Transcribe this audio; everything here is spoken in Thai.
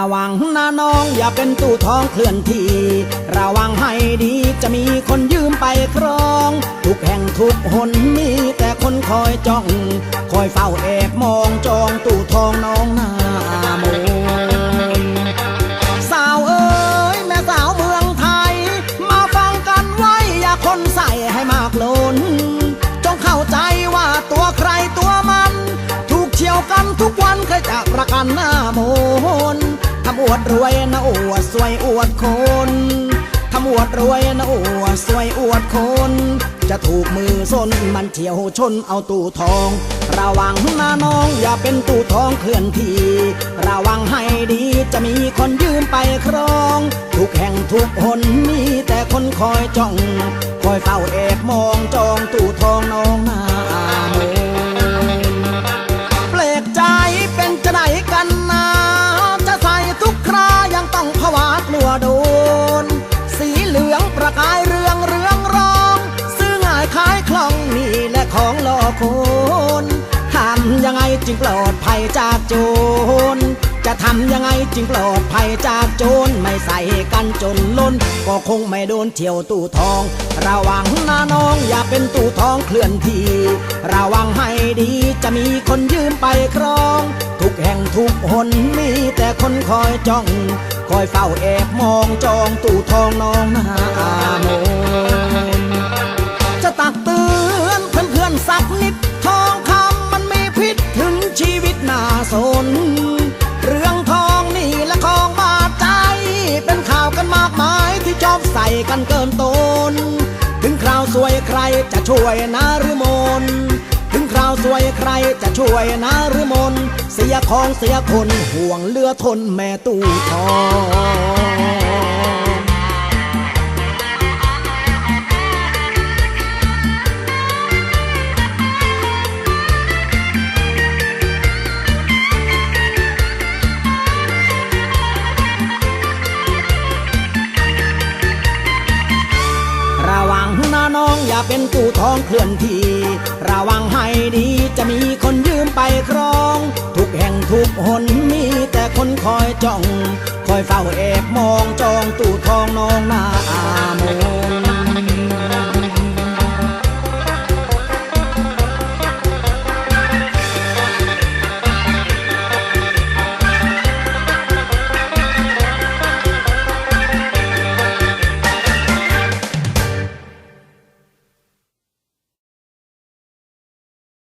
ระวังนะน้องอย่าเป็นตู้ทองเคลื่อนที่ ระวังให้ดีจะมีคนยืมไปครอง ทุกแห่งทุกหนมีแต่คนคอยจ้อง คอยเฝ้าแอบมองจองตู้ทองน้องหน้าโมสาวเอ้ยแม่สาวเมืองไทย มาฟังกันไว้ อย่าคนใส่ให้มากล้น จงเข้าใจว่าตัวใครตัวมัน ถูกเฉียวกันทุกวันเคยจะประกันหน้าโม วดรวยนะอวดสวยอวดคนทำอวดรวยนะอวดสวยอวดคน จะถูกมือส้นมันเฉียวชนเอาตู้ทอง ระวังนะน้องอย่าเป็นตู้ทองเคลื่อนที่ ระวังให้ดีจะมีคนยืมไปครอง ทุกแห่งทุกหนมีแต่คนคอยจ้อง คอยเฝ้าแอบมองจองตู้ทองน้องนา ของหลอกคนทำยังไงจึงปลอดภัยจากโจร จะทำยังไงจึงปลอดภัยจากโจร ไม่ใส่กันจนล้น ก็คงไม่โดนเที่ยวตู้ทอง ระวังนะน้องอย่าเป็นตู้ทองเคลื่อนที่ ระวังให้ดีจะมีคนยืมไปครอง ทุกแห่งทุกหนมีแต่คนคอยจ้อง คอยเฝ้าแอบมองจองตู้ทองน้องนา ใส่กันเกินตน ถึงคราวสวยใครจะช่วยนะหรือมน ถึงคราวสวยใครจะช่วยนะหรือมน เสียของเสียคนห่วงเลือทนแม่ตู้ทอง อย่าเป็นตู้ทองเคลื่อนที่ ระวังให้ดีจะมีคนยืมไปครอง ทุกแห่งทุกหนมีแต่คนคอยจ้อง คอยเฝ้าแอบมองจองตู้ทองน้องหน้าโม